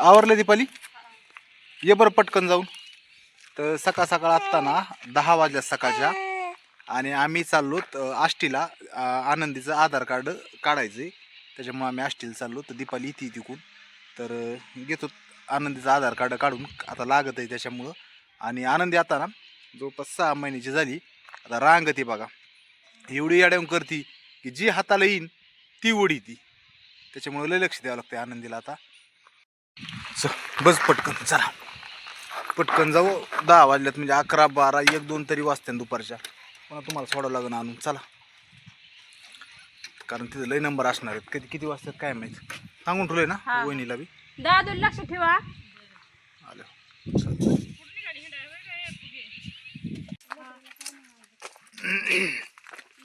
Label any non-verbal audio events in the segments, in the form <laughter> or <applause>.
आवरलं दीपाली? ये बरं पटकन जाऊन. तर सकाळ सकाळ असताना दहा वाजल्या सकाळच्या आणि आम्ही चाललो आष्टीला आनंदीचं आधार कार्ड काढायचं. त्याच्यामुळे आम्ही आष्टीला चाललो. तर दीपाली इथे तिकून. तर घेतो आनंदीचं आधार कार्ड काढून. आता लागत आहे त्याच्यामुळं. आणि आनंदी आता ना जवळपास सहा महिन्याची झाली. आता रांगती बघा. एवढी अडवून करती की जी हाताला येईन ती ओढी ती त्याच्यामुळं लय लक्ष द्यावं लागतं आनंदीला आता. बस पटकन चला. पटकन जाऊ. दहा वाजल्यात म्हणजे अकरा बारा एक दोन तरी वाजते दुपारच्या. पुन्हा तुम्हाला सोडावं लागेल आणून. चला. कारण तिथं लय नंबर असणार आहेत. कधी किती वाजतात काय माहीत? सांगून ठेवलंय ना. वहिनीला बी. दादू लक्ष ठेवा. आलं. चल.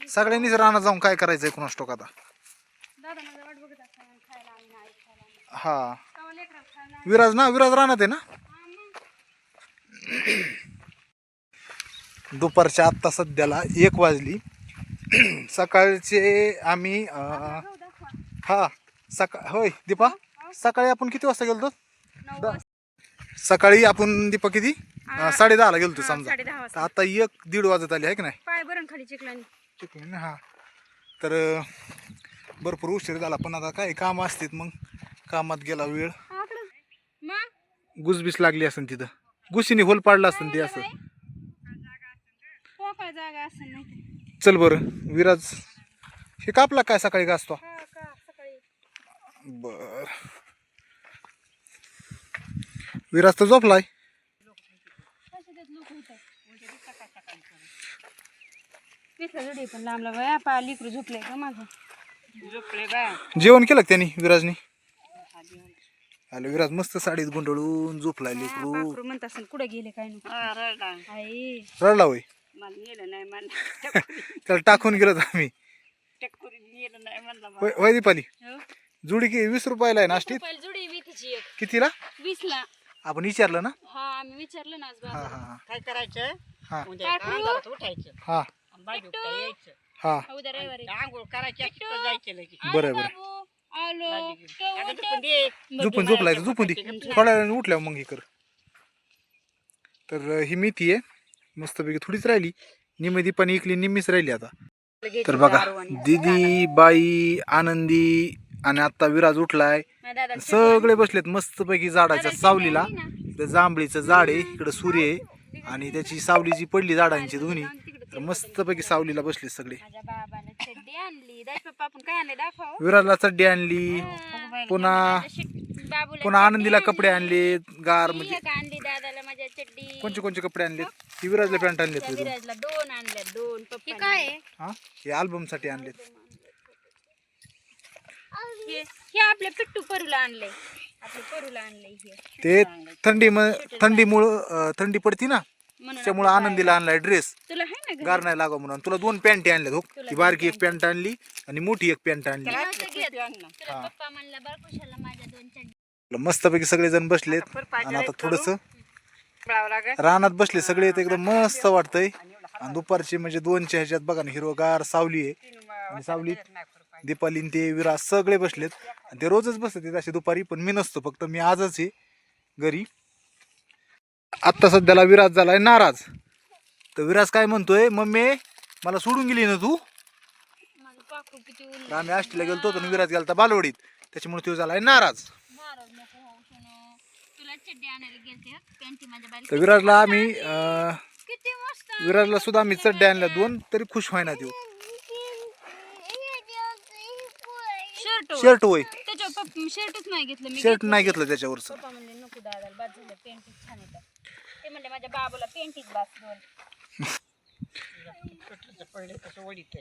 सगळ्यांनीच रानात जाऊन काय करायचंय कुणास टोक आता? दादा माझा वाट बघत असताना खायला आणि नाही खायला. हा. विराज ना विराज रानात आहे ना. दुपारच्या आत्ता सध्याला एक वाजली. सकाळचे आम्ही. हा सकाळ होय दीपा सकाळी आपण किती वाजता गेलतो? नऊ दा- वाजता. सकाळी आपण दीपा किती? साडे दहाला गेलतो हा, समजा. साडेदहा तर वाजता. आता एक दीड वाजत आली आहे की नाही? पाय बरं खाली ना हा. तर अं, भरपूर उशीर झाला पण आता काय काम असतात मग. कामात गेला वेळ. गुसबीस लागली असेल तिथं. गुशीने होल पाडला असेल ते असं. पोकळ जागा असेल नाही ते. चल बरं विराज. हे कापला काय सकाळी हा का सकाळी. बर. विराज तर झोपलाय. कशात लोक होतात. पिसला जुडी पण लांबला बाया पा लिकरू झोपले का माझं? झोपले बाया. जेवण केलं का त्यांनी विराजने? आलं विराज मस्त साडीत गुंडळून झोपलाय लेकरू. पाखरू म्हणत असेल कुठे गेले काय नको. आई. रडला होय? मला नेलं नाही <laughs> त्याला टाकून गेलो आम्ही. नेलं नाही म्हणलं होय होय दीपाली हो. जुडी की वीस रुपयाला आहे नाश्तीत रुपयाला जुडी एक. कितीला? वीसला. आपण विचारलं ना? हा आम्ही विचारलं ना आज हा. हा काय करायचं? हा. उद्या पाखरू? अंधारात उठायचं. हा. आणि बाजू काय यायचं? हा. उद्या रविवारी. आंघोळ करायची तर जायचं लगेच. बरं, बरं. बाबू, आलो. बाजू तो अगं उठ. तू पण दे. झोपून झोपलाय झोपून दे. थोड्या वेळाने उठल्यावर मग हे कर तर ही मेथी आहे. मस्तपैकी थोडीच राहिली. निम्मी दीपाने इकली निम्मीच राहिली आता. तर बघा दीदी बाई आनंदी आणि आता विराज उठलाय. सगळे बसलेत मस्तपैकी झाडाच्या सावलीला. इकडे जांभळीचं झाड आहे इकडे सूर्य आहे. आणि त्याची सावली जी पडली झाडांची दोन्ही तर मस्तपैकी सावलीला बसले सगळे. आणली पप्पा आपण काय आणले? दाखव. विराजला चड्डी आणली पुन्हा बाबूला पुन्हा आनंदीला कपडे आणले गार म्हणजे एक आणली दादाला माझ्या चड्डी. कोणचे कोणचे कपडे आणलेत ही विराजला पॅन्ट त्या. विराजला दोन आणल्या दोन पप्पा काय हा? हे अल्बमसाठी आणलेत. हे हे आपल्या पिट्टू परूला आणले. आपल्या परूला आणले हे. ते थंडी थंडीमुळं अं, थंडी पडती ना? त्यामुळे आनंदीला आणलाय ड्रेस तुला आहे ना घरी? गार नाही लागा म्हणून. तुला दोन पॅन्ट आणल्यात हो. ती बारकी एक पॅन्ट आणली आणि मोठी एक पॅन्ट आणली. तुला पप्पा म्हणला बरं कुशाला माझ्या दोन चड्डी मस्तपैकी सगळेजण बसलेत. आणि आता थोडस रानात बसले सगळे ते एकदम मस्त वाटतंय. आणि दुपारची म्हणजे दोनच्या ह्याच्यात बघा ना हिरवगार सावली आहे. आणि सावलीत दीपाली ते विराज सगळे बसलेत. आणि ते रोजच बसतात असे दुपारी पण मी नसतो फक्त. मी आजच आहे घरी. आत्ता सध्याला विराज झालाय नाराज. तर विराज काय म्हणतोय मम्मी मला सोडून गेली ना तू? तर आम्ही आष्टीला गेलतो तर विराज गेलता बालवडीत. त्याच्यामुळे तो झालाय नाराज. चड्डी तर विराजला आम्ही विराजला सुद्धा आम्ही चड्ड्या आणल्या दोन तरी खुश व्हायना देऊ शर्ट शर्ट होय. शर्टच नाही घेतलं मी शर्ट नाही घेतलं त्याच्यावरचं. ते म्हणले माझ्या बाबूला पेंटीच बास दोन. पडले तसं वडीत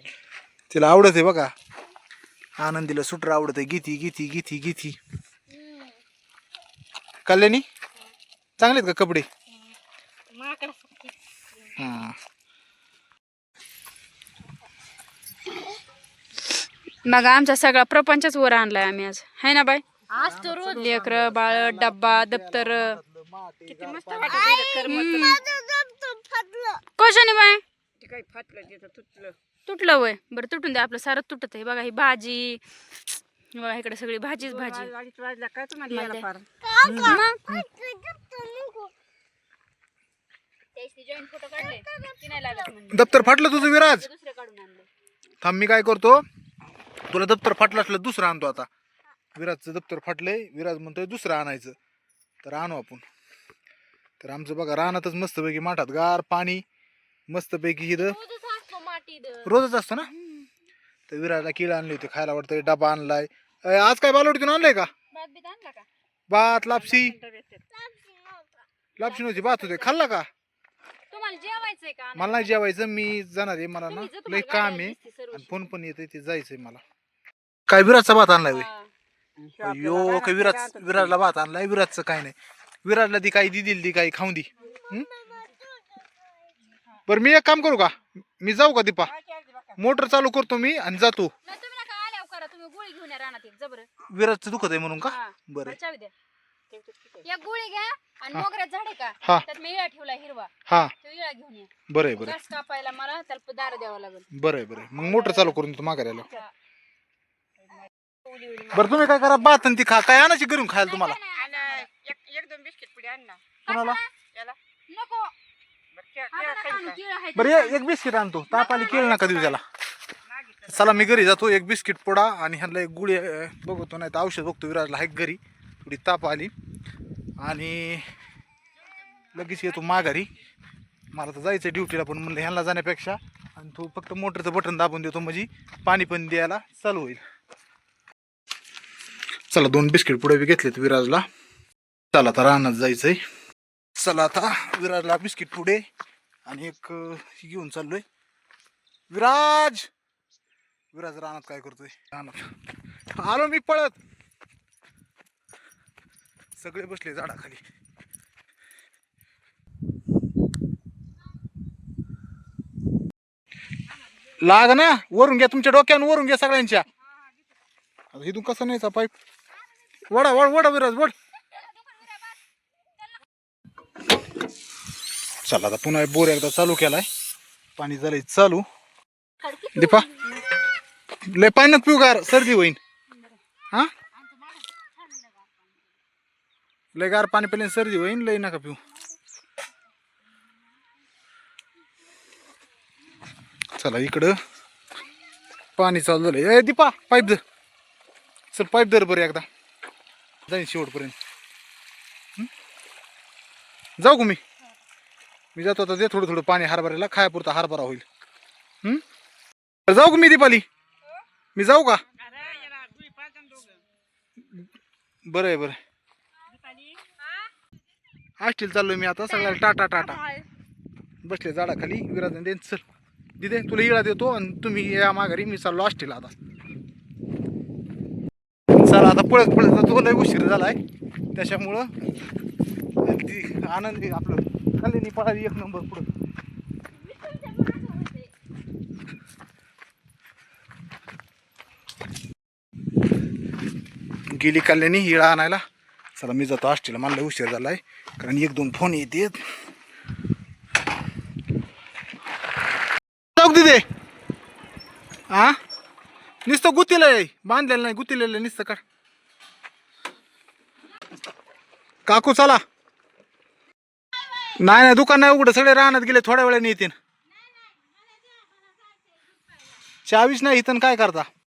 तिला आवडत आहे बघा. आनंदीला सुटर आवडत आहे. गीती गीती गीती गीती. कल्याणी? चांगले आहेत का कपडे? हा. मग आमचा सगळा प्रपंचच वर आणलाय आम्ही आज. है ना बाई? आज तर रोज. लेकर बाळ डब्बा दप्तर. किती मस्त कशाने बाय? ते काही फाटलं तिथं तुटलं. तुटलं वय. बरं तुटून दे. आपलं सारं तुटत आहे. बघा ही भाजी. बघा इकडे सगळी भाजीच भाजी. वाजला काय तुम्हाला यायला फार? मग? दप्तर फाटलं तुझं विराज? दुसरे काढून आणले. थांब मी काय करतो? तुला दप्तर फाटलं असलं दुसरं आणतो आता. विराजचं दप्तर फाटलंय. विराज म्हणतोय दुसरं आणायचं. तर आणू आपण. तर आमचं बघा रानातच मस्तपैकी माठात गार पाणी मस्तपैकी इथं रोजच असतो ना? तर विराजला किळ आणली होती खायला वाटतं डबा आणलाय. अय, आज काय बालवडीतून आणलंय का? भात बीत आणला का? भात लापसी लापशी नव्हती भात होते. खाल्ला का? तुम्हाला जेवायचंय का? मला नाही जेवायचं मी जाणार आहे मला ना तुम्ही जा, लय तुम्हाला काम गाडी आहे. दिसते सर्व. आणि फोन पण येते ते जायचंय मला. काय विराजचा भात आणलाय? हा. अयो काय विराज विराजला भात आणलाय विराजचं काय नाही. विराजला ती काही दिली ती काही खाऊन दी. हं? बरं मी एक काम करू का? मी जाऊ का दीपा? मोटर चालू करतो मी आणि जातो. या जबर विराजचं दुखत आहे म्हणून का? हा. बरं. एक गोळी घ्या आणि मोगऱ्यात झाड आहे का? हा. त्यात मी इळा ठेवला हिरवा. हा. तो इळा घेऊन या. बरं आहे बरं आहे. घास कापायला मला त्याला दार द्यावं लागेल. बरं आहे बरं आहे. मग मोटर चालू करून माघाऱ्याला हा. बरं तुम्ही काय करा भात आणि ती खा. काय आणायची करून खायला तुम्हाला दोन बिस्किट पुढे आण ना कोणाला? नको. बरं, ये- एक बिस्किट आणतो ताप आली केळ नका देऊ त्याला. चला मी घरी जातो. एक बिस्किट पोडा आणि ह्यांना एक गुळी अं, बघतो नाही तर औषध बघतो. विराजला आहे घरी. थोडी ताप आली. आणि लगेच येतो माघारी. मला तर जायचं ड्युटीला पण म्हणलं ह्यांना जाण्यापेक्षा. आणि तो फक्त मोटरचं बटन दाबून देतो म्हणजे पाणी पण द्यायला चालू होईल. चला दोन बिस्किट पुढे बी घेतलेत विराजला. चला आता रानात जायचंय. चला आता विराजला बिस्किट पुढे. आणि एक घेऊन चाललोय. विराज! विराज रानात काय करतोय? रानात. आलो मी पळत. सगळे बसले झाडाखाली. लाग ना वरून घ्या तुमच्या डोक्यानं वरून घ्या सगळ्यांच्या. आता इथून कसं न्यायचा पाईप? वडा वड वडा विराज वड. चला आता. पुन्हा बोर एकदा चालू केलाय. पाणी झालंय चालू. दीपा लय पाण्यात पिऊ गार सर्दी होईन. हा? लय गार पाणी पिल्याने सर्दी होईन लय नका पिऊ. चला इकडं. पाणी चालू झालंय. ए दीपा पाईप धर. चल पाईप धर बरं एकदा. जाईन शेवटपर्यंत. जाऊ का मी? मी जातो आता दे थोडं थोडं पाणी हरभऱ्याला खायापुरता हरभरा होईल. तर जाऊ का मी दीपाली? मी जाऊ का? बरं आहे बरं आहे. आष्टील चाललोय मी आता सगळ्याला टाटा टाटा. बसले झाडाखाली विराज दे चल. दिदे तुला इळा देतो आणि तुम्ही या माघारी मी चाललो आष्टीला आता. चला आता पळत पळत तो लय उशीर झालाय. त्याच्यामुळं ती आपलं. कल्याणी पळाली एक नंबर पुढे. गेली कल्याणी हिळा आणायला. चला मी जातो आष्टीला मला लय उशीर झालाय. कारण एक दोन फोन येते जाऊ दिदे हा नुसतं गुतीलंय बांधलेलं नाही गुतीलेलं नुसतं काढ. काकू चला. नाही नाही दुकान नाही उघडं सगळे राहण्यात गेले थोड्या वेळाने येतील. चावीस नाही इथं काय करता?